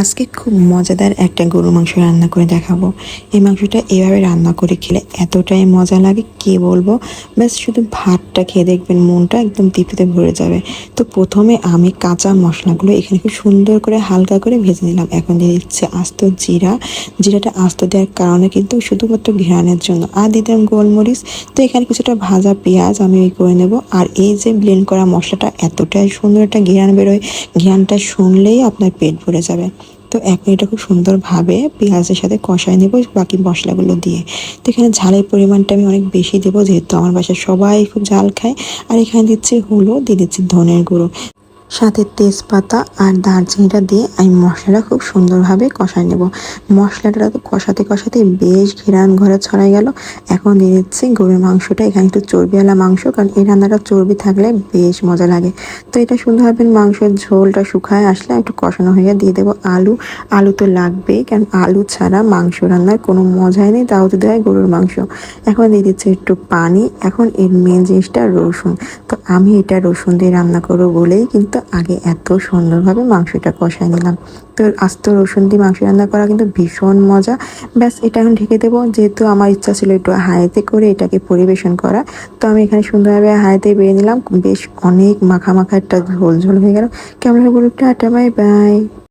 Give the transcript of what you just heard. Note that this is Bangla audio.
আজকে খুব মজাদার একটা গরু মাংস রান্না করে দেখাবো। এই মাংসটা এভাবে রান্না করে খেলে এতটাই মজা লাগে, কি বলব? ব্যাস, শুধু ভাতটা খেয়ে দেখবেন মনটা একদম তৃপ্তিতে ভরে যাবে। তো প্রথমে আমি কাঁচা মশলাগুলো এখানে খুব সুন্দর করে হালকা করে ভেজে নিলাম। এখন দিয়ে দিচ্ছে আস্ত জিরা। জিরাটা আস্ত দেওয়ার কারণে কিন্তু শুধুমাত্র ঘ্রাণের জন্য। আর দিতাম গোলমরিচ। তো এখানে কিছুটা ভাজা পেঁয়াজ আমি ওই করে নেব। আর এই যে ব্লেন্ড করা মশলাটা এতটাই সুন্দর একটা ঘ্রাণ বেরোয়। ঘ্রাণটা শুনলেই আপনার পেট ভরে যাবে। তো এখন এটা খুব সুন্দরভাবে পেঁয়াজের সাথে কষায় নেব বাকি মশলাগুলো দিয়ে। তো এখানে ঝালের পরিমাণটা আমি অনেক বেশি দেবো, যেহেতু আমার বাসায় সবাই খুব ঝাল খায়। আর এখানে দিচ্ছি হলুদ, দিয়ে দিচ্ছি ধনের গুঁড়ো। সাথে তেজপাতা আর দারচিনিটা দিয়ে আমি মশলাটা খুব সুন্দরভাবে কষায় নেব। মশলাটা তো কষাতে কষাতে বেশ ঘেরান ঘরে ছড়াই গেল। এখন দিয়ে দিচ্ছি গরুর মাংসটা। এখানে একটু চর্বিওয়ালা মাংস, কারণ এই রান্নাটা চর্বি থাকলে বেশ মজা লাগে। তো এটা সুন্দরভাবে মাংসের ঝোলটা শুকায় আসলে একটু কষানো হয়ে দিয়ে দেবো আলু। আলু তো লাগবেই, কারণ আলু ছাড়া মাংস রান্নার কোনো মজাই নেই, তাও যদি হয় গরুর মাংস। এখন দিয়ে দিচ্ছি একটু পানি। এখন এর মেন জিনিসটা রসুন। তো আমি এটা রসুন দিয়ে রান্না করব বলেই কিন্তু আগে এত সুন্দরভাবে মাংসটা কষাই নিলাম। তো আস্ত রসুন দিয়ে মাংস রান্না করা কিন্তু ভীষণ মজা। ব্যাস, এটা এখন ঢেকে দেবো। যেহেতু আমার ইচ্ছা ছিল একটু হাইতে করে এটাকে পরিবেশন করা, তো আমি এখানে সুন্দরভাবে হাইতে বেড়ে নিলাম। বেশ অনেক মাখা মাখা একটা ঝোল ঝোল হয়ে গেল। কেমন হয়ে বলুন? Tata, bye bye.